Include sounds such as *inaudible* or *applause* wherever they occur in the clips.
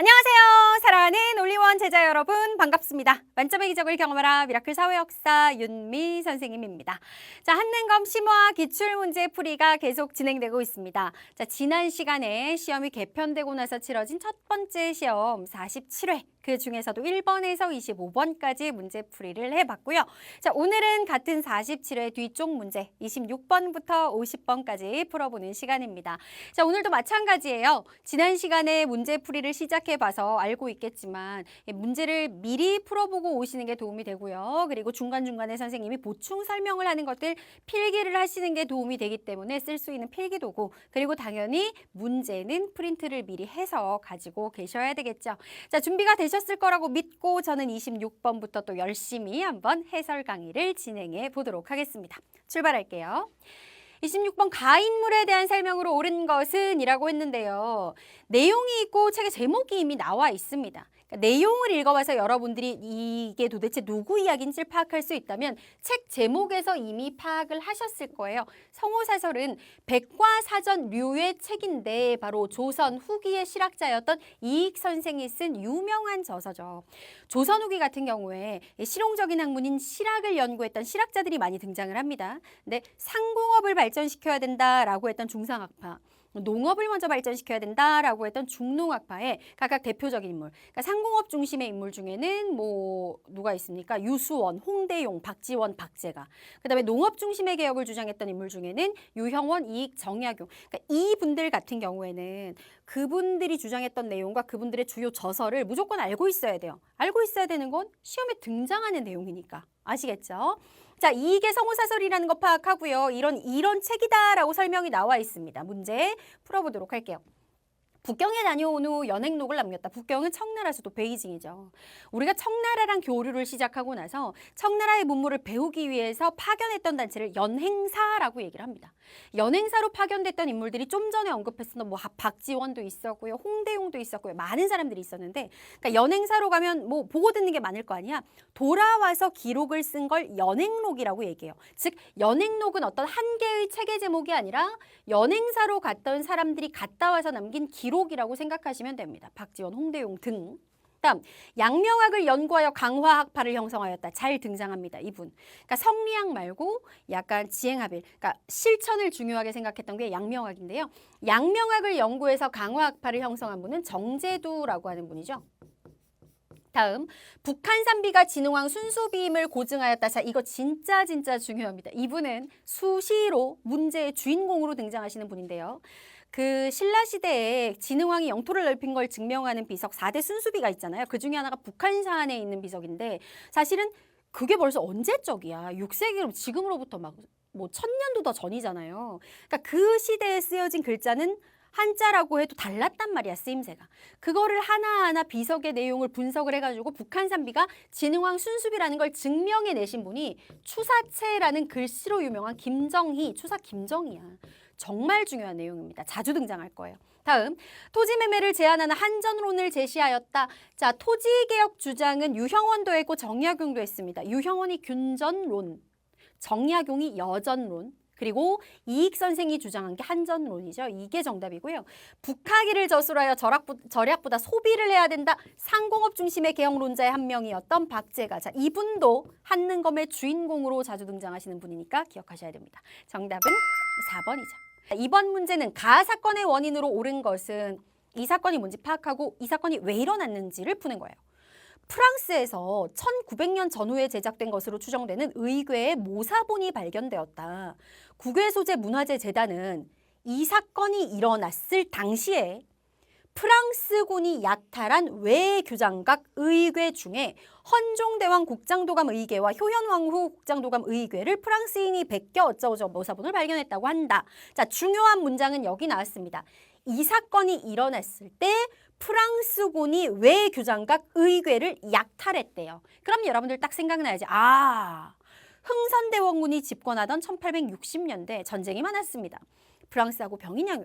안녕하세요. 올리원 제자 여러분 반갑습니다. 만점의 기적을 경험하라 미라클 사회 역사 윤미 선생님입니다. 자, 한능검 심화 기출 문제 풀이가 계속 진행되고 있습니다. 자, 지난 시간에 시험이 개편되고 나서 치러진 첫 번째 시험 47회 그 중에서도 1번에서 25번까지 문제 풀이를 해봤고요. 자, 오늘은 같은 47회 뒤쪽 문제 26번부터 50번까지 풀어보는 시간입니다. 자, 오늘도 마찬가지예요. 지난 시간에 문제 풀이를 시작해봐서 알고 있겠지만 이 문제를 미리 풀어보고 오시는 게 도움이 되고요. 그리고 중간중간에 선생님이 보충 설명을 하는 것들 필기를 하시는 게 도움이 되기 때문에 쓸 수 있는 필기 도구 그리고 당연히 문제는 프린트를 미리 해서 가지고 계셔야 되겠죠. 자, 준비가 되셨을 거라고 믿고 저는 26번부터 또 열심히 한번 해설 강의를 진행해 보도록 하겠습니다. 출발할게요. 26번 가인물에 대한 설명으로 옳은 것은 이라고 했는데요. 내용이 있고 책의 제목이 이미 나와 있습니다. 그러니까 내용을 읽어봐서 여러분들이 이게 도대체 누구 이야기인지를 파악할 수 있다면 책 제목에서 이미 파악을 하셨을 거예요. 성호사설은 백과사전류의 책인데 바로 조선 후기의 실학자였던 이익 선생이 쓴 유명한 저서죠. 조선 후기 같은 경우에 실용적인 학문인 실학을 연구했던 실학자들이 많이 등장을 합니다. 근데 상공업을 발전시켜야 된다라고 했던 중상학파. 농업을 먼저 발전시켜야 된다라고 했던 중농학파의 각각 대표적인 인물. 그러니까 상공업 중심의 인물 중에는 뭐 누가 있습니까? 유수원, 홍대용, 박지원, 박재가. 그다음에 농업 중심의 개혁을 주장했던 인물 중에는 유형원, 이익, 정약용. 그러니까 이 분들 같은 경우에는 그분들이 주장했던 내용과 그분들의 주요 저서를 무조건 알고 있어야 돼요. 알고 있어야 되는 건 시험에 등장하는 내용이니까. 아시겠죠? 자, 이익의 성호사설이라는 거 파악하고요. 이런 이런 책이다라고 설명이 나와 있습니다. 문제 풀어보도록 할게요. 북경에 다녀온 후 연행록을 남겼다. 북경은 청나라 수도 베이징이죠. 우리가 청나라랑 교류를 시작하고 나서 청나라의 문물을 배우기 위해서 파견했던 단체를 연행사라고 얘기를 합니다. 연행사로 파견됐던 인물들이 좀 전에 언급했었던 뭐 박지원도 있었고요. 홍대용도 있었고요. 많은 사람들이 있었는데 그러니까 연행사로 가면 뭐 보고 듣는 게 많을 거 아니야. 돌아와서 기록을 쓴 걸 연행록이라고 얘기해요. 즉 연행록은 어떤 한 개의 책의 제목이 아니라 연행사로 갔던 사람들이 갔다 와서 남긴 기록 이라고 생각하시면 됩니다. 박지원, 홍대용 등. 다음 양명학을 연구하여 강화학파를 형성하였다. 잘 등장합니다. 이분. 그러니까 성리학 말고 약간 지행합일, 그러니까 실천을 중요하게 생각했던 게 양명학인데요. 양명학을 연구해서 강화학파를 형성한 분은 정제두라고 하는 분이죠. 다음 북한 산비가 진흥왕 순수비임을 고증하였다. 자 이거 진짜 진짜 중요합니다. 이분은 수시로 문제의 주인공으로 등장하시는 분인데요. 그 신라 시대에 진흥왕이 영토를 넓힌 걸 증명하는 비석 4대 순수비가 있잖아요. 그 중에 하나가 북한산에 있는 비석인데 사실은 그게 벌써 언제적이야. 6세기로 지금으로부터 막 뭐 천년도 더 전이잖아요. 그러니까 그 시대에 쓰여진 글자는 한자라고 해도 달랐단 말이야 쓰임새가. 그거를 하나하나 비석의 내용을 분석을 해가지고 북한 산비가 진흥왕 순수비라는 걸 증명해 내신 분이 추사체라는 글씨로 유명한 김정희, 추사 김정희야. 정말 중요한 내용입니다. 자주 등장할 거예요. 다음 토지 매매를 제한하는 한전론을 제시하였다. 자 토지 개혁 주장은 유형원도 했고 정약용도 했습니다. 유형원이 균전론, 정약용이 여전론. 그리고 이익 선생이 주장한 게 한전론이죠. 이게 정답이고요. 북하기를 저술하여 절약보, 절약보 다 소비를 해야 된다. 상공업 중심의 개혁론자의 한 명이었던 박재가. 자, 이분도 한능검의 주인공으로 자주 등장하시는 분이니까 기억하셔야 됩니다. 정답은 4번이죠. 이번 문제는 가 사건의 원인으로 옳은 것은 이 사건이 뭔지 파악하고 이 사건이 왜 일어났는지를 푸는 거예요. 프랑스에서 1900년 전후에 제작된 것으로 추정되는 의궤의 모사본이 발견되었다. 국외 소재 문화재 재단은 이 사건이 일어났을 당시에 프랑스군이 약탈한 외교장각 의궤 중에 헌종대왕 국장도감 의궤와 효현왕후 국장도감 의궤를 프랑스인이 베껴 어쩌고저쩌고 모사본을 발견했다고 한다. 자, 중요한 문장은 여기 나왔습니다. 이 사건이 일어났을 때 프랑스군이 외교장각 의궤를 약탈했대요. 그럼 여러분들 딱 생각나야지. 아, 흥선대원군이 집권하던 1860년대 전쟁이 많았습니다. 프랑스하고 병인양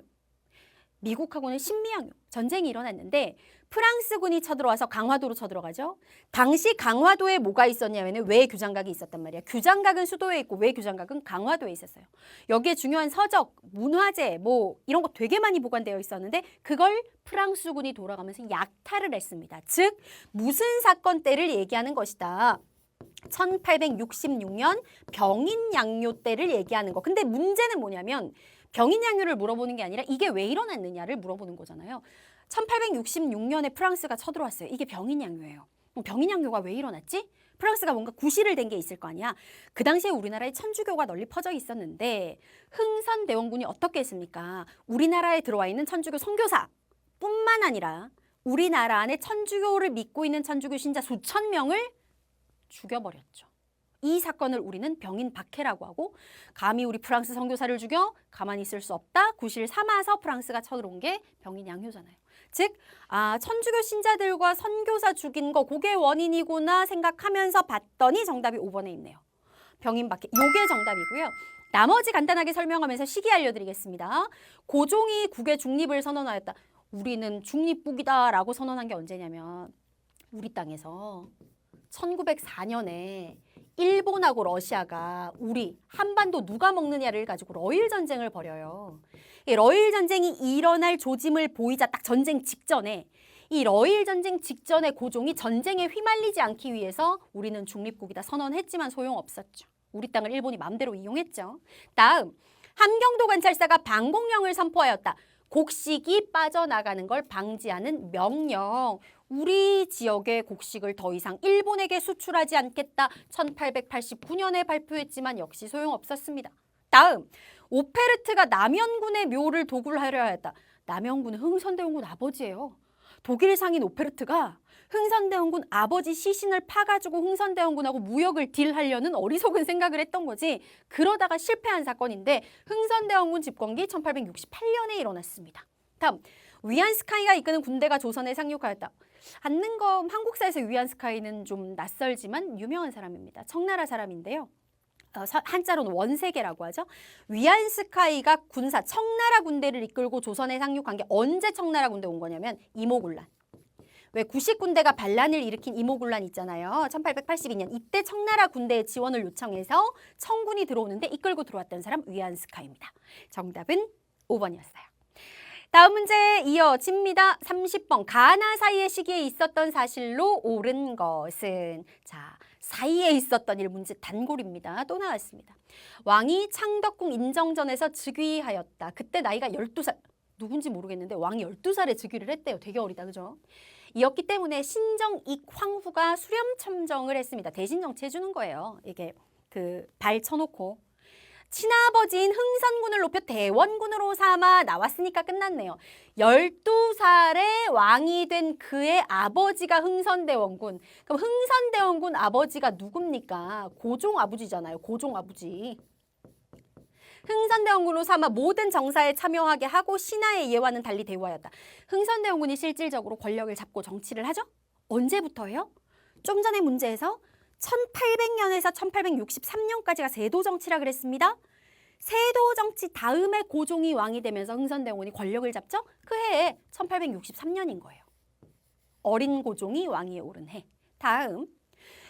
미국하고는 신미양 전쟁이 일어났는데 프랑스군이 쳐들어와서 강화도로 쳐들어가죠. 당시 강화도에 뭐가 있었냐면 외 규장각이 있었단 말이야. 규장각은 수도에 있고 외 규장각은 강화도에 있었어요. 여기에 중요한 서적, 문화재 뭐 이런 거 되게 많이 보관되어 있었는데 그걸 프랑스군이 돌아가면서 약탈을 했습니다. 즉 무슨 사건 때를 얘기하는 것이다. 1866년 병인 양요 때를 얘기하는 거. 근데 문제는 뭐냐면 병인 양요를 물어보는 게 아니라 이게 왜 일어났느냐를 물어보는 거잖아요. 1866년에 프랑스가 쳐들어왔어요. 이게 병인 양요예요. 병인 양요가 왜 일어났지? 프랑스가 뭔가 구실을 댄게 있을 거 아니야. 그 당시에 우리나라에 천주교가 널리 퍼져 있었는데 흥선 대원군이 어떻게 했습니까? 우리나라에 들어와 있는 천주교 선교사 뿐만 아니라 우리나라 안에 천주교를 믿고 있는 천주교 신자 수천 명을 죽여버렸죠. 이 사건을 우리는 병인 박해라고 하고 감히 우리 프랑스 선교사를 죽여 가만히 있을 수 없다. 구실 삼아서 프랑스가 쳐들어온 게 병인 양효잖아요. 즉, 아, 천주교 신자들과 선교사 죽인 거 그게 원인이구나 생각하면서 봤더니 정답이 5번에 있네요. 병인 박해. 요게 정답이고요. 나머지 간단하게 설명하면서 시기 알려드리겠습니다. 고종이 국의 중립을 선언하였다. 우리는 중립국이다라고 선언한 게 언제냐면 우리 땅에서 1904년에 일본하고 러시아가 우리 한반도 누가 먹느냐를 가지고 러일 전쟁을 벌여요. 이 러일 전쟁이 일어날 조짐을 보이자 딱 전쟁 직전에 이 러일 전쟁 직전에 고종이 전쟁에 휘말리지 않기 위해서 우리는 중립국이다 선언했지만 소용없었죠. 우리 땅을 일본이 마음대로 이용했죠. 다음 함경도 관찰사가 방공령을 선포하였다. 곡식이 빠져나가는 걸 방지하는 명령. 우리 지역의 곡식을 더 이상 일본에게 수출하지 않겠다. 1889년에 발표했지만 역시 소용없었습니다. 다음, 오페르트가 남현군의 묘를 도굴 하려 하였다. 남현군은 흥선대원군 아버지예요. 독일 상인 오페르트가 흥선대원군 아버지 시신을 파가지고 흥선대원군하고 무역을 딜하려는 어리석은 생각을 했던 거지. 그러다가 실패한 사건인데 흥선대원군 집권기 1868년에 일어났습니다. 다음, 위안스카이가 이끄는 군대가 조선에 상륙하였다. 안능검 한국사에서 위안 스카이는 좀 낯설지만 유명한 사람입니다. 청나라 사람인데요. 어, 서- 한자로는 원세계라고 하죠. 위안스카이가 군사 청나라 군대를 이끌고 조선에 상륙한 게 언제 청나라 군대 온 거냐면 이모군란. 왜 구식 군대가 반란을 일으킨 이모군란 있잖아요. 1882년 이때 청나라 군대의 지원을 요청해서 청군이 들어오는데 이끌고 들어왔던 사람 위안스카이입니다. 정답은 5번이었어요. 다음 문제 이어집니다. 30번 가나 사이의 시기에 있었던 사실로 옳은 것은 자 사이에 있었던 일 문제 단골입니다. 또 나왔습니다. 왕이 창덕궁 인정전에서 즉위하였다. 그때 나이가 12살. 누군지 모르겠는데 왕이 12살에 즉위를 했대요. 되게 어리다. 그죠? 이었기 때문에 신정익 황후가 수렴 첨정을 했습니다. 대신 정치해 주는 거예요. 이게 그 발 쳐놓고 친아버지인 흥선군을 높여 대원군으로 삼아 나왔으니까 끝났네요. 12살에 왕이 된 그의 아버지가 흥선대원군. 그럼 흥선대원군 아버지가 누굽니까? 고종 아버지잖아요. 고종 아버지. 흥선대원군으로 삼아 모든 정사에 참여하게 하고 신하의 예와는 달리 대우하였다. 흥선대원군이 실질적으로 권력을 잡고 정치를 하죠? 언제부터요? 좀 전에 문제에서 1800년에서 1863년까지가 세도 정치라 그랬습니다. 세도 정치 다음에 고종이 왕이 되면서 흥선대원군이 권력을 잡죠? 그 해에 1863년인 거예요. 어린 고종이 왕위에 오른 해. 다음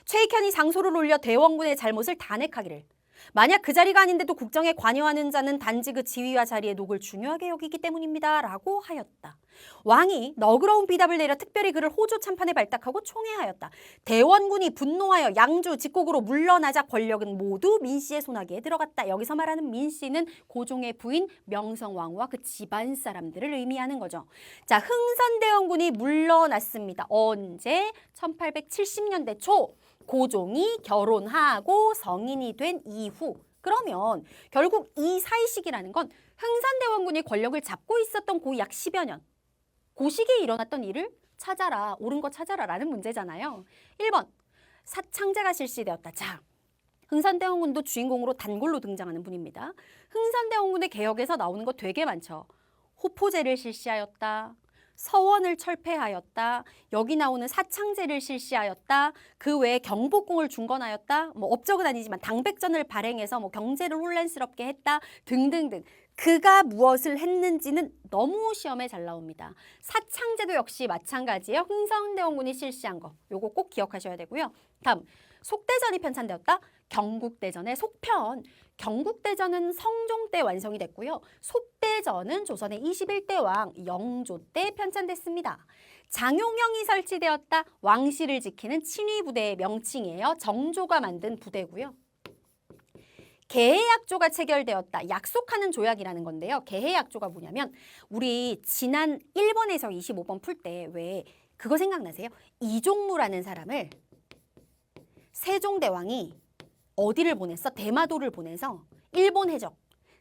최익현이 상소를 올려 대원군의 잘못을 단핵하기를 만약 그 자리가 아닌데도 국정에 관여하는 자는 단지 그 지위와 자리의 녹을 중요하게 여기기 때문입니다. 라고 하였다. 왕이 너그러운 비답을 내려 특별히 그를 호조 참판에 발탁하고 총애하였다. 대원군이 분노하여 양주 직곡으로 물러나자 권력은 모두 민씨의 손아귀에 들어갔다. 여기서 말하는 민씨는 고종의 부인 명성왕후와 그 집안 사람들을 의미하는 거죠. 자, 흥선대원군이 물러났습니다. 언제? 1870년대 초. 고종이 결혼하고 성인이 된 이후 그러면 결국 이 사이 시기라는 건 흥선대원군이 권력을 잡고 있었던 고 약 10여 년. 그 시기에 일어났던 일을 찾아라, 옳은 거 찾아라 라는 문제잖아요. 1번, 사창제가 실시되었다. 자, 흥선대원군도 주인공으로 단골로 등장하는 분입니다. 흥선대원군의 개혁에서 나오는 거 되게 많죠. 호포제를 실시하였다. 서원을 철폐하였다. 여기 나오는 사창제를 실시하였다. 그 외에 경복궁을 중건하였다. 뭐 업적은 아니지만 당백전을 발행해서 뭐 경제를 혼란스럽게 했다. 등등등. 그가 무엇을 했는지는 너무 시험에 잘 나옵니다. 사창제도 역시 마찬가지예요. 흥성대원군이 실시한 거. 요거 꼭 기억하셔야 되고요. 다음 속대전이 편찬되었다. 경국대전의 속편. 경국대전은 성종 때 완성이 됐고요. 속대전은 조선의 21대 왕 영조 때 편찬됐습니다. 장용영이 설치되었다. 왕실을 지키는 친위 부대의 명칭이에요. 정조가 만든 부대고요. 개해약조가 체결되었다. 약속하는 조약이라는 건데요. 개해약조가 뭐냐면 우리 지난 1번에서 25번 풀 때 왜 그거 생각나세요? 이종무라는 사람을 세종대왕이 어디를 보냈어? 대마도를 보내서 일본 해적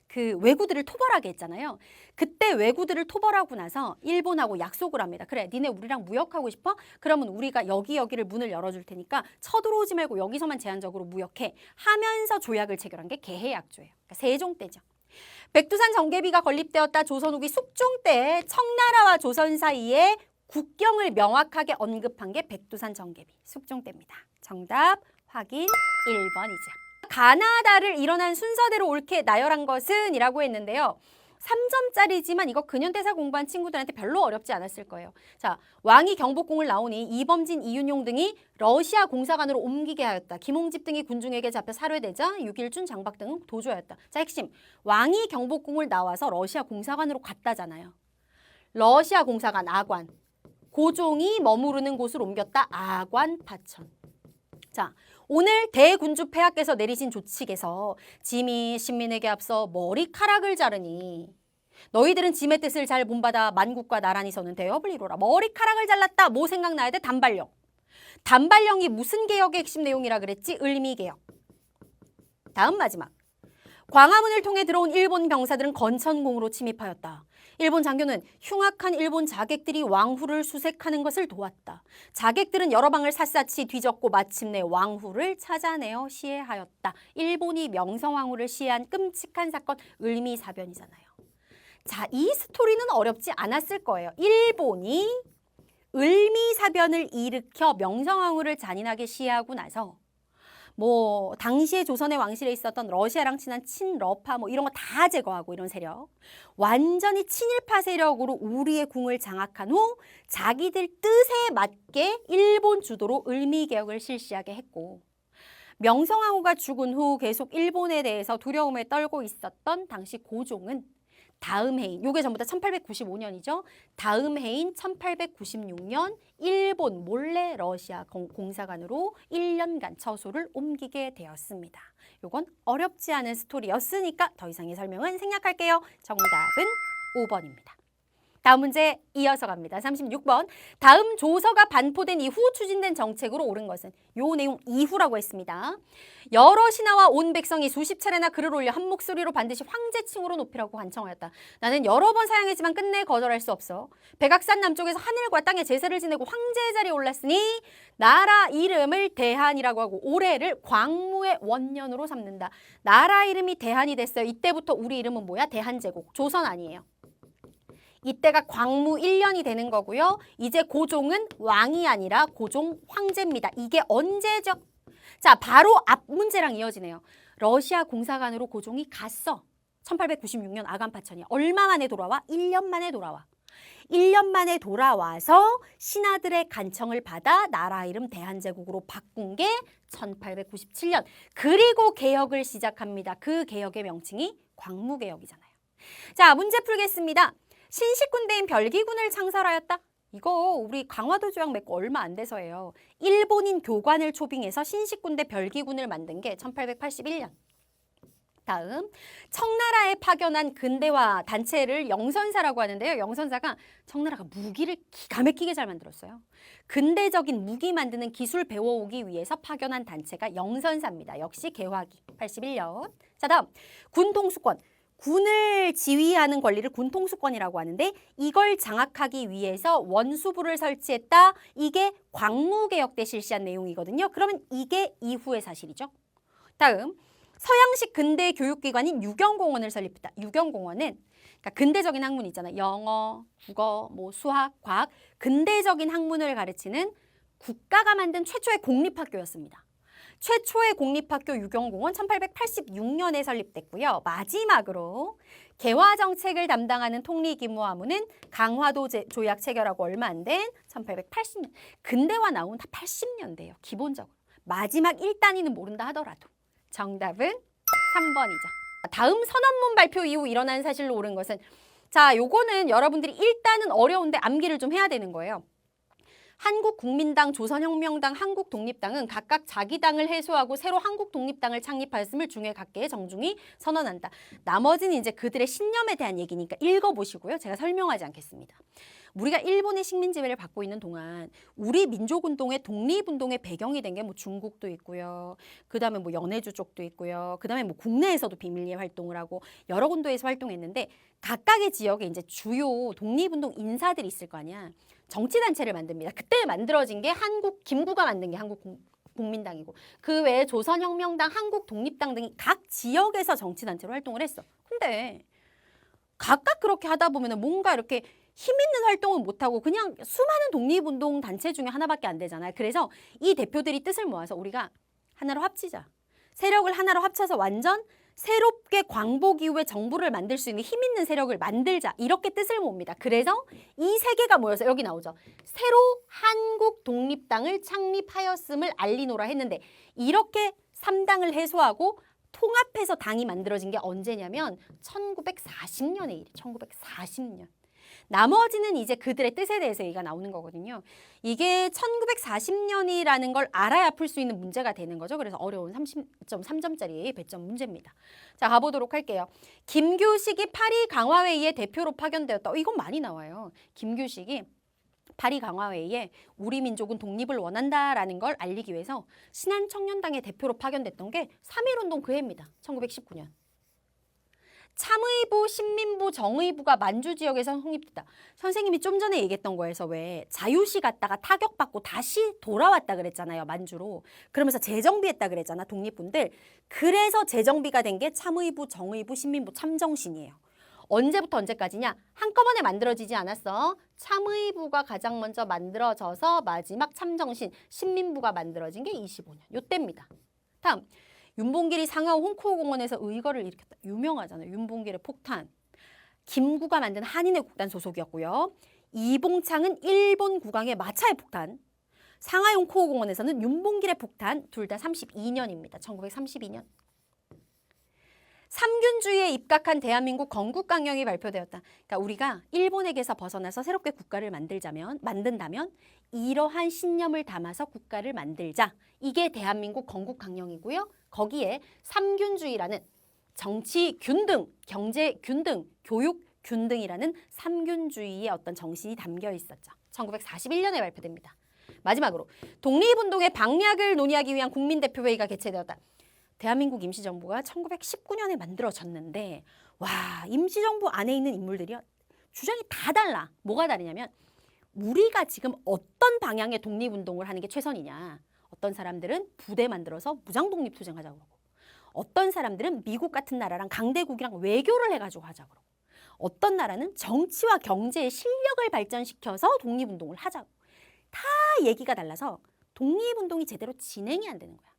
그 왜구들을 토벌하게 했잖아요. 그때 왜구들을 토벌하고 나서 일본하고 약속을 합니다. 그래, 니네 우리랑 무역하고 싶어? 그러면 우리가 여기 여기를 문을 열어줄 테니까 쳐들어오지 말고 여기서만 제한적으로 무역해 하면서 조약을 체결한 게 개해약조예요. 그러니까 세종 때죠. 백두산 정계비가 건립되었다. 조선 후기 숙종 때 청나라와 조선 사이에 국경을 명확하게 언급한 게 백두산 정계비 숙종 때입니다. 정답 확인 1번이죠. 가나다를 일어난 순서대로 옳게 나열한 것은 이라고 했는데요. 3점짜리지만 이거 근현대사 공부한 친구들한테 별로 어렵지 않았을 거예요. 자, 왕이 경복궁을 나오니 이범진, 이윤용 등이 러시아 공사관으로 옮기게 하였다. 김홍집 등이 군중에게 잡혀 살해되자 유길준, 장박 등은 도주하였다. 자, 핵심. 왕이 경복궁을 나와서 러시아 공사관으로 갔다잖아요. 러시아 공사관, 아관. 고종이 머무르는 곳을 옮겼다. 아관 파천. 자, 오늘 대군주 폐하께서 내리신 조칙에서 짐이 신민에게 앞서 머리카락을 자르니 너희들은 짐의 뜻을 잘 본받아 만국과 나란히 서는 대업을 이루라. 머리카락을 잘랐다. 뭐 생각나야 돼? 단발령. 단발령이 무슨 개혁의 핵심 내용이라 그랬지? 을미 개혁. 다음 마지막. 광화문을 통해 들어온 일본 병사들은 건천궁으로 침입하였다. 일본 장교는 흉악한 일본 자객들이 왕후를 수색하는 것을 도왔다. 자객들은 여러 방을 샅샅이 뒤졌고 마침내 왕후를 찾아내어 시해하였다. 일본이 명성왕후를 시해한 끔찍한 사건 을미사변이잖아요. 자, 이 스토리는 어렵지 않았을 거예요. 일본이 을미사변을 일으켜 명성왕후를 잔인하게 시해하고 나서 뭐 당시에 조선의 왕실에 있었던 러시아랑 친한 친러파 뭐 이런 거 다 제거하고 이런 세력. 완전히 친일파 세력으로 우리의 궁을 장악한 후 자기들 뜻에 맞게 일본 주도로 을미 개혁을 실시하게 했고 명성황후가 죽은 후 계속 일본에 대해서 두려움에 떨고 있었던 당시 고종은 다음 해인, 요게 전부 다 1895년이죠. 다음 해인 1896년 일본 몰래 러시아 공- 공사관으로 1년간 처소를 옮기게 되었습니다. 요건 어렵지 않은 스토리였으니까 더 이상의 설명은 생략할게요. 정답은 5번입니다. 다음 문제 이어서 갑니다. 36번. 다음 조서가 반포된 이후 추진된 정책으로 옳은 것은 요 내용 이후라고 했습니다. 여러 신하와 온 백성이 수십 차례나 글을 올려 한 목소리로 반드시 황제칭으로 높이라고 관청하였다. 나는 여러 번 사양했지만 끝내 거절할 수 없어. 백악산 남쪽에서 하늘과 땅에 제사를 지내고 황제의 자리에 올랐으니 나라 이름을 대한이라고 하고 올해를 광무의 원년으로 삼는다. 나라 이름이 대한이 됐어요. 이때부터 우리 이름은 뭐야? 대한제국. 조선 아니에요. 이때가 광무 1년이 되는 거고요. 이제 고종은 왕이 아니라 고종 황제입니다. 이게 언제죠? 자, 바로 앞 문제랑 이어지네요. 러시아 공사관으로 고종이 갔어. 1896년 아간파천이 얼마 만에 돌아와? 1년 만에 돌아와. 1년 만에 돌아와서 신하들의 간청을 받아 나라 이름 대한제국으로 바꾼 게 1897년. 그리고 개혁을 시작합니다. 그 개혁의 명칭이 광무개혁이잖아요. 자, 문제 풀겠습니다. 신식 군대인 별기군을 창설하였다. 이거 우리 강화도 조약 맺고 얼마 안 돼서예요. 일본인 교관을 초빙해서 신식 군대 별기군을 만든 게 1881년. 다음 청나라에 파견한 근대화 단체를 영선사라고 하는데요. 영선사가 청나라가 무기를 기가 막히게 잘 만들었어요. 근대적인 무기 만드는 기술 배워오기 위해서 파견한 단체가 영선사입니다. 역시 개화기 81년. 자 다음 군 통수권. 군을 지휘하는 권리를 군 통수권이라고 하는데 이걸 장악하기 위해서 원수부를 설치했다. 이게 광무개혁 때 실시한 내용이거든요. 그러면 이게 이후의 사실이죠. 다음 서양식 근대 교육기관인 유경공원을 설립했다. 유경공원은 그러니까 근대적인 학문 있잖아요. 영어, 국어, 뭐 수학, 과학 근대적인 학문을 가르치는 국가가 만든 최초의 공립학교였습니다. 최초의 공립학교 유경공원 1886년에 설립됐고요. 마지막으로 개화 정책을 담당하는 통리기무화무는 강화도 제- 조약 체결하고 얼마 안 된 1880년. 근대화 나온 다 80년대예요. 기본적으로. 마지막 1단위는 모른다 하더라도. 정답은 3번이죠. 다음 선언문 발표 이후 일어난 사실로 옳은 것은 자, 요거는 여러분들이 일단은 어려운데 암기를 좀 해야 되는 거예요. 한국국민당, 조선혁명당, 한국독립당은 각각 자기 당을 해소하고 새로 한국독립당을 창립하였음을 중에 각계에 정중히 선언한다. 나머지는 이제 그들의 신념에 대한 얘기니까 읽어보시고요. 제가 설명하지 않겠습니다. 우리가 일본의 식민 지배를 받고 있는 동안 우리 민족 운동의 독립 운동의 배경이 된 게 뭐 중국도 있고요. 그 다음에 뭐 연해주 쪽도 있고요. 그 다음에 뭐 국내에서도 비밀리에 활동을 하고 여러 군도에서 활동했는데 각각의 지역에 이제 주요 독립 운동 인사들이 있을 거 아니야. 정치단체를 만듭니다. 그때 만들어진 게 한국 김구가 만든 게 한국 국- 국민당이고 그 외에 조선혁명당, 한국독립당 등이 각 지역에서 정치단체로 활동을 했어. 근데 각각 그렇게 하다 보면 뭔가 이렇게 힘 있는 활동은 못하고 그냥 수많은 독립운동 단체 중에 하나밖에 안 되잖아요. 그래서 이 대표들이 뜻을 모아서 우리가 하나로 합치자. 세력을 하나로 합쳐서 완전 새롭게 광복 이후에 정부를 만들 수 있는 힘 있는 세력을 만들자. 이렇게 뜻을 모읍니다. 그래서 이 세 개가 모여서 여기 나오죠. 새로 한국 독립당을 창립하였음을 알리노라 했는데 이렇게 삼당을 해소하고 통합해서 당이 만들어진 게 언제냐면 1940년의 일이 1940년. 나머지는 이제 그들의 뜻에 대해서 얘기가 나오는 거거든요. 이게 1940년이라는 걸 알아야 풀 수 있는 문제가 되는 거죠. 그래서 어려운 30.3점짜리 배점 문제입니다. 자, 가보도록 할게요. 김규식이 파리 강화회의에 대표로 파견되었다. 어, 이건 많이 나와요. 김규식이 파리 강화회의에 우리 민족은 독립을 원한다라는 걸 알리기 위해서 신한 청년당의 대표로 파견됐던 게 3.1운동 그 해입니다. 1919년. 참의부, 신민부, 정의부가 만주 지역에서 성립됐다. 선생님이 좀 전에 얘기했던 거에서 왜 자유시 갔다가 타격받고 다시 돌아왔다 그랬잖아요. 만주로. 그러면서 재정비했다 그랬잖아. 독립군들. 그래서 재정비가 된 게 참의부, 정의부, 신민부, 참정신이에요. 언제부터 언제까지냐? 한꺼번에 만들어지지 않았어. 참의부가 가장 먼저 만들어져서 마지막 참정신, 신민부가 만들어진 게 25년. 요때입니다. 다음. 윤봉길이 상하오 홍콩 공원에서 의거를 일으켰다. 유명하잖아요. 윤봉길의 폭탄. 김구가 만든 한인의 국단 소속이었고요. 이봉창은 일본 국왕의 마차의 폭탄. 상하이 홍콩 공원에서는 윤봉길의 폭탄 둘 다 32년입니다. 1932년. 삼균주의에 입각한 대한민국 건국강령이 발표되었다. 그러니까 우리가 일본에게서 벗어나서 새롭게 국가를 만들자면 만든다면 이러한 신념을 담아서 국가를 만들자. 이게 대한민국 건국 강령이고요. 거기에 삼균주의라는 정치 균등, 경제 균등, 교육 균등이라는 삼균주의의 어떤 정신이 담겨 있었죠. 1941년에 발표됩니다. 마지막으로 독립운동의 방략을 논의하기 위한 국민대표회의가 개최되었다. 대한민국 임시정부가 1919년에 만들어졌는데 와 임시정부 안에 있는 인물들이 주장이 다 달라. 뭐가 다르냐면 우리가 지금 어떤 방향의 독립운동을 하는 게 최선이냐. 어떤 사람들은 부대 만들어서 무장 독립 투쟁하자고 그러고 어떤 사람들은 미국 같은 나라랑 강대국이랑 외교를 해가지고 하자고 그러고 어떤 나라는 정치와 경제의 실력을 발전시켜서 독립운동을 하자고 다 얘기가 달라서 독립운동이 제대로 진행이 안 되는 거야.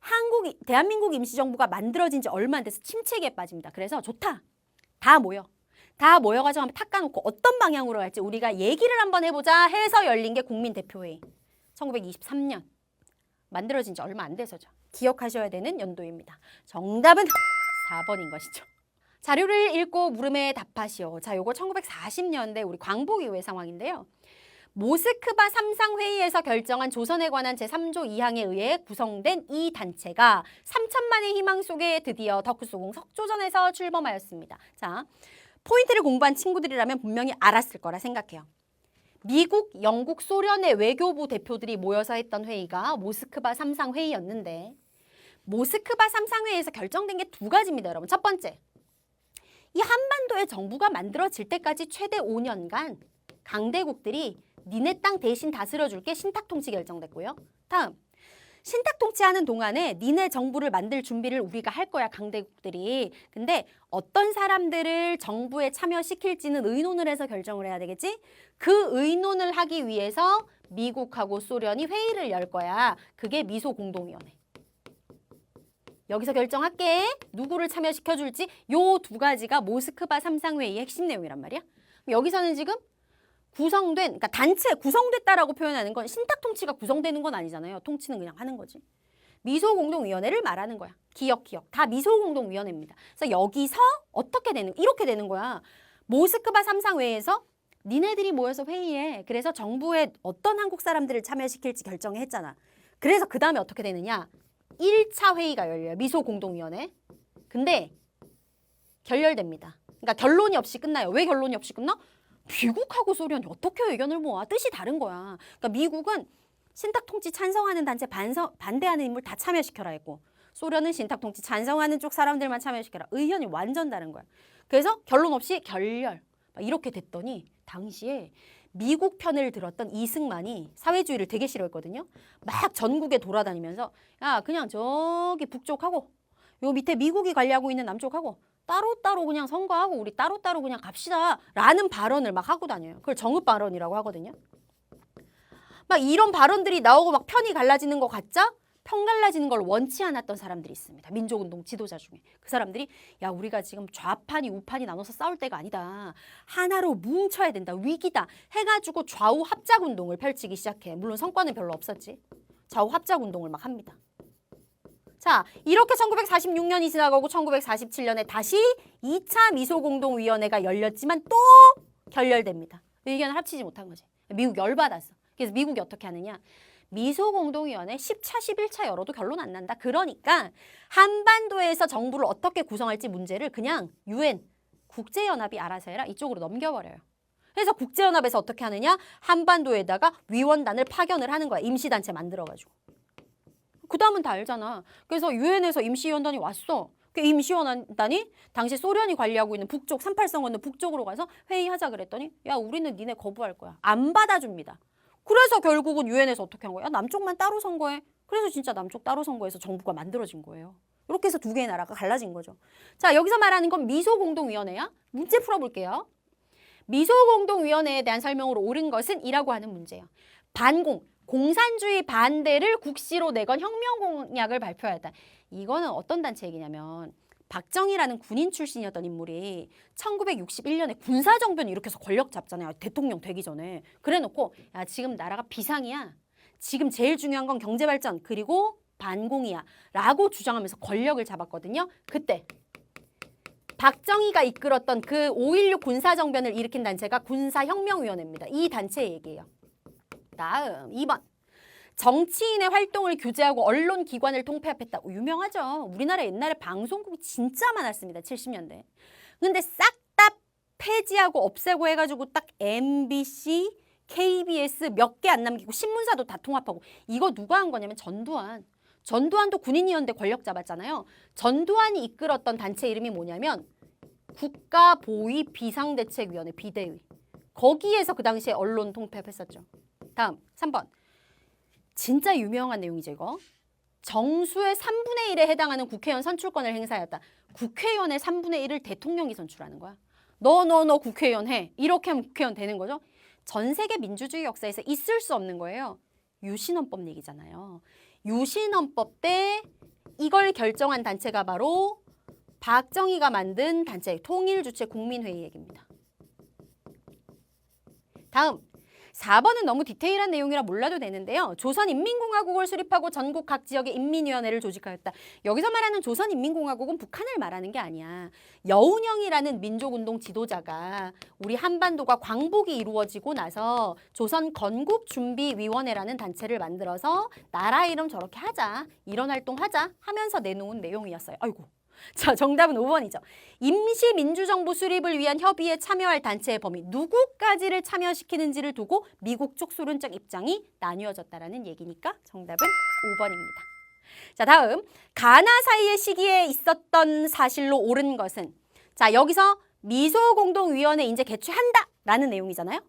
한국 대한민국 임시정부가 만들어진 지 얼마 안 돼서 침체기에 빠집니다. 그래서 좋다. 다 모여. 다 모여가지고 한번 닦아놓고 어떤 방향으로 갈지 우리가 얘기를 한번 해보자 해서 열린 게 국민대표회의. 1923년. 만들어진 지 얼마 안 돼서죠. 기억하셔야 되는 연도입니다. 정답은 4번인 것이죠. 자료를 읽고 물음에 답하시오. 자, 요거 1940년대 우리 광복 이후의 상황인데요. 모스크바 삼상회의에서 결정한 조선에 관한 제3조 2항에 의해 구성된 이 단체가 3천만의 희망 속에 드디어 덕후소공 석조전에서 출범하였습니다. 자, 포인트를 공부한 친구들이라면 분명히 알았을 거라 생각해요. 미국, 영국, 소련의 외교부 대표들이 모여서 했던 회의가 모스크바 삼상 회의였는데 모스크바 삼상 회의에서 결정된 게 두 가지입니다, 여러분. 첫 번째, 이 한반도의 정부가 만들어질 때까지 최대 5년간 강대국들이 니네 땅 대신 다스려줄게 신탁 통치 결정됐고요. 다음 신탁 통치하는 동안에 니네 정부를 만들 준비를 우리가 할 거야 강대국들이. 근데 어떤 사람들을 정부에 참여시킬지는 의논을 해서 결정을 해야 되겠지? 그 의논을 하기 위해서 미국하고 소련이 회의를 열 거야. 그게 미소 공동위원회. 여기서 결정할게. 누구를 참여시켜줄지 요 두 가지가 모스크바 삼상회의의 핵심 내용이란 말이야. 여기서는 지금 구성된, 그러니까 단체 구성됐다라고 표현하는 건 신탁 통치가 구성되는 건 아니잖아요. 통치는 그냥 하는 거지. 미소공동위원회를 말하는 거야. 기억, 기억. 다 미소공동위원회입니다. 그래서 여기서 어떻게 되는, 이렇게 되는 거야. 모스크바 삼상회의에서 니네들이 모여서 회의해. 그래서 정부에 어떤 한국 사람들을 참여시킬지 결정했잖아. 그래서 그 다음에 어떻게 되느냐. 1차 회의가 열려요. 미소공동위원회. 근데 결렬됩니다. 그러니까 결론이 없이 끝나요. 왜 결론이 없이 끝나? 미국하고 소련이 어떻게 의견을 모아? 뜻이 다른 거야. 그러니까 미국은 신탁 통치 찬성하는 단체 반서, 반대하는 인물 다 참여시켜라 했고 소련은 신탁 통치 찬성하는 쪽 사람들만 참여시켜라. 의견이 완전 다른 거야. 그래서 결론 없이 결렬. 막 이렇게 됐더니 당시에 미국 편을 들었던 이승만이 사회주의를 되게 싫어했거든요. 막 전국에 돌아다니면서 야 그냥 저기 북쪽하고 요 밑에 미국이 관리하고 있는 남쪽하고 따로따로 그냥 선거하고 우리 따로따로 그냥 갑시다 라는 발언을 막 하고 다녀요. 그걸 정읍 발언이라고 하거든요. 막 이런 발언들이 나오고 막 편이 갈라지는 것 같자 편 갈라지는 걸 원치 않았던 사람들이 있습니다. 민족운동 지도자 중에 그 사람들이 야 우리가 지금 좌판이 우판이 나눠서 싸울 때가 아니다. 하나로 뭉쳐야 된다. 위기다. 해가지고 좌우 합작 운동을 펼치기 시작해. 물론 성과는 별로 없었지. 좌우 합작 운동을 막 합니다. 자, 이렇게 1946년이 지나가고 1947년에 다시 2차 미소공동위원회가 열렸지만 또 결렬됩니다. 의견을 합치지 못한 거지. 미국 열받았어. 그래서 미국이 어떻게 하느냐. 미소공동위원회 10차, 11차 열어도 결론 안 난다. 그러니까 한반도에서 정부를 어떻게 구성할지 문제를 그냥 UN, 국제연합이 알아서 해라. 이쪽으로 넘겨버려요. 그래서 국제연합에서 어떻게 하느냐. 한반도에다가 위원단을 파견을 하는 거야. 임시단체 만들어가지고. 그 다음은 다 알잖아. 그래서 유엔에서 임시위원단이 왔어. 그 임시위원단이 당시 소련이 관리하고 있는 북쪽 38성 건너 북쪽으로 가서 회의하자 그랬더니 야 우리는 니네 거부할 거야. 안 받아줍니다. 그래서 결국은 유엔에서 어떻게 한 거야? 야, 남쪽만 따로 선거해. 그래서 진짜 남쪽 따로 선거해서 정부가 만들어진 거예요. 이렇게 해서 두 개의 나라가 갈라진 거죠. 자 여기서 말하는 건 미소공동위원회야. 문제 풀어볼게요. 미소공동위원회에 대한 설명으로 옳은 것은 이라고 하는 문제예요. 반공, 공산주의 반대를 국시로 내건 혁명 공약을 발표하였다. 이거는 어떤 단체 얘기냐면 박정희라는 군인 출신이었던 인물이 1961년에 군사정변 일으켜서 권력 잡잖아요. 대통령 되기 전에. 그래놓고 야 지금 나라가 비상이야. 지금 제일 중요한 건 경제 발전 그리고 반공이야. 라고 주장하면서 권력을 잡았거든요. 그때 박정희가 이끌었던 그 5.16 군사정변을 일으킨 단체가 군사혁명위원회입니다. 이 단체 얘기예요. 다음 2번. 정치인의 활동을 규제하고 언론 기관을 통폐합했다. 유명하죠. 우리나라 옛날에 방송국이 진짜 많았습니다. 70년대. 근데 싹 다 폐지하고 없애고 해가지고 딱 MBC, KBS 몇 개 안 남기고 신문사도 다 통합하고 이거 누가 한 거냐면 전두환. 전두환도 군인이었는데 권력 잡았잖아요. 전두환이 이끌었던 단체 이름이 뭐냐면 국가보위 비상대책위원회 비대위. 거기에서 그 당시에 언론 통폐합했었죠. 다음 3번. 진짜 유명한 내용이죠, 이거. 정수의 3분의 1에 해당하는 국회의원 선출권을 행사하였다. 국회의원의 3분의 1을 대통령이 선출하는 거야. 너, 너, 너 국회의원 해. 이렇게 하면 국회의원 되는 거죠. 전 세계 민주주의 역사에서 있을 수 없는 거예요. 유신헌법 얘기잖아요. 유신헌법 때 이걸 결정한 단체가 바로 박정희가 만든 단체 통일주체 국민회의 얘기입니다. 다음 4번은 너무 디테일한 내용이라 몰라도 되는데요. 조선인민공화국을 수립하고 전국 각 지역의 인민위원회를 조직하였다. 여기서 말하는 조선인민공화국은 북한을 말하는 게 아니야. 여운형이라는 민족운동 지도자가 우리 한반도가 광복이 이루어지고 나서 조선 건국준비위원회라는 단체를 만들어서 나라 이름 저렇게 하자. 이런 활동 하자 하면서 내놓은 내용이었어요. 아이고. *laughs* 자, 정답은 5번이죠. 임시 민주정부 수립을 위한 협의에 참여할 단체의 범위 누구까지를 참여시키는지를 두고 미국 쪽 소론적 입장이 나뉘어졌다라는 얘기니까 정답은 5번입니다. 자, 다음 가나 사이의 시기에 있었던 사실로 옳은 것은 자, 여기서 미소공동위원회 이제 개최한다라는 내용이잖아요.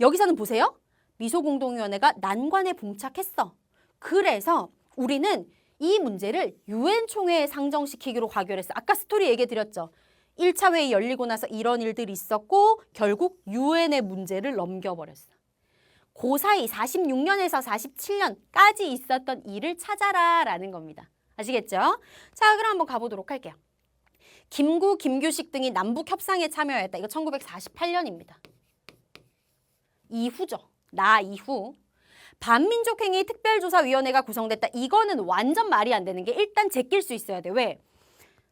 여기서는 보세요. 미소공동위원회가 난관에 봉착했어. 그래서 우리는 이 문제를 유엔 총회에 상정시키기로 가결했어. 아까 스토리 얘기 드렸죠. 1차 회의 열리고 나서 이런 일들이 있었고 결국 유엔의 문제를 넘겨버렸어. 그 사이 46년에서 47년까지 있었던 일을 찾아라라는 겁니다. 아시겠죠? 자, 그럼 한번 가보도록 할게요. 김구, 김규식 등이 남북 협상에 참여했다. 이거 1948년입니다. 이후죠. 나 이후. 반민족행위 특별조사위원회가 구성됐다. 이거는 완전 말이 안 되는 게 일단 제낄 수 있어야 돼. 왜?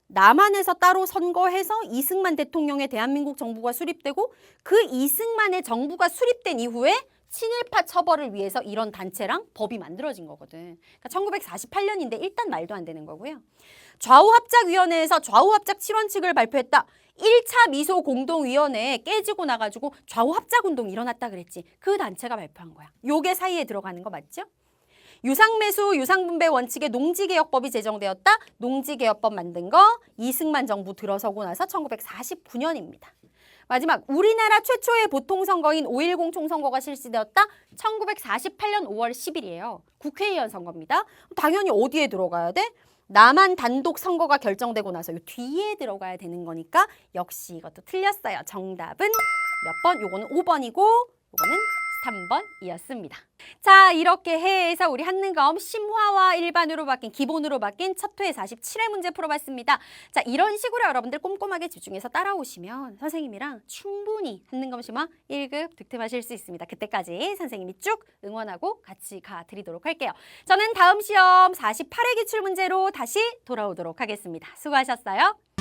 남한에서 따로 선거해서 이승만 대통령의 대한민국 정부가 수립되고 그 이승만의 정부가 수립된 이후에 친일파 처벌을 위해서 이런 단체랑 법이 만들어진 거거든. 그러니까 1948년인데 일단 말도 안 되는 거고요. 좌우합작위원회에서 좌우합작 7원칙을 발표했다. 1차 미소 공동위원회에 깨지고 나가지고 좌우 합작 운동이 일어났다 그랬지. 그 단체가 발표한 거야. 요게 사이에 들어가는 거 맞죠? 유상매수 유상분배 원칙의 농지개혁법이 제정되었다. 농지개혁법 만든 거 이승만 정부 들어서고 나서 1949년입니다. 마지막 우리나라 최초의 보통선거인 5.10 총선거가 실시되었다. 1948년 5월 10일이에요. 국회의원 선거입니다. 당연히 어디에 들어가야 돼? 남한 단독 선거가 결정되고 나서 요 뒤에 들어가야 되는 거니까 역시 이것도 틀렸어요. 정답은 몇 번? 요거는 5번이고 요거는 3번이었습니다. 자, 이렇게 해서 우리 한능검 심화와 일반으로 바뀐 기본으로 바뀐 첫 회의 47회 문제 풀어봤습니다. 자, 이런 식으로 여러분들 꼼꼼하게 집중해서 따라오시면 선생님이랑 충분히 한능검 심화 1급 득템하실 수 있습니다. 그때까지 선생님이 쭉 응원하고 같이 가드리도록 할게요. 저는 다음 시험 48회 기출 문제로 다시 돌아오도록 하겠습니다. 수고하셨어요.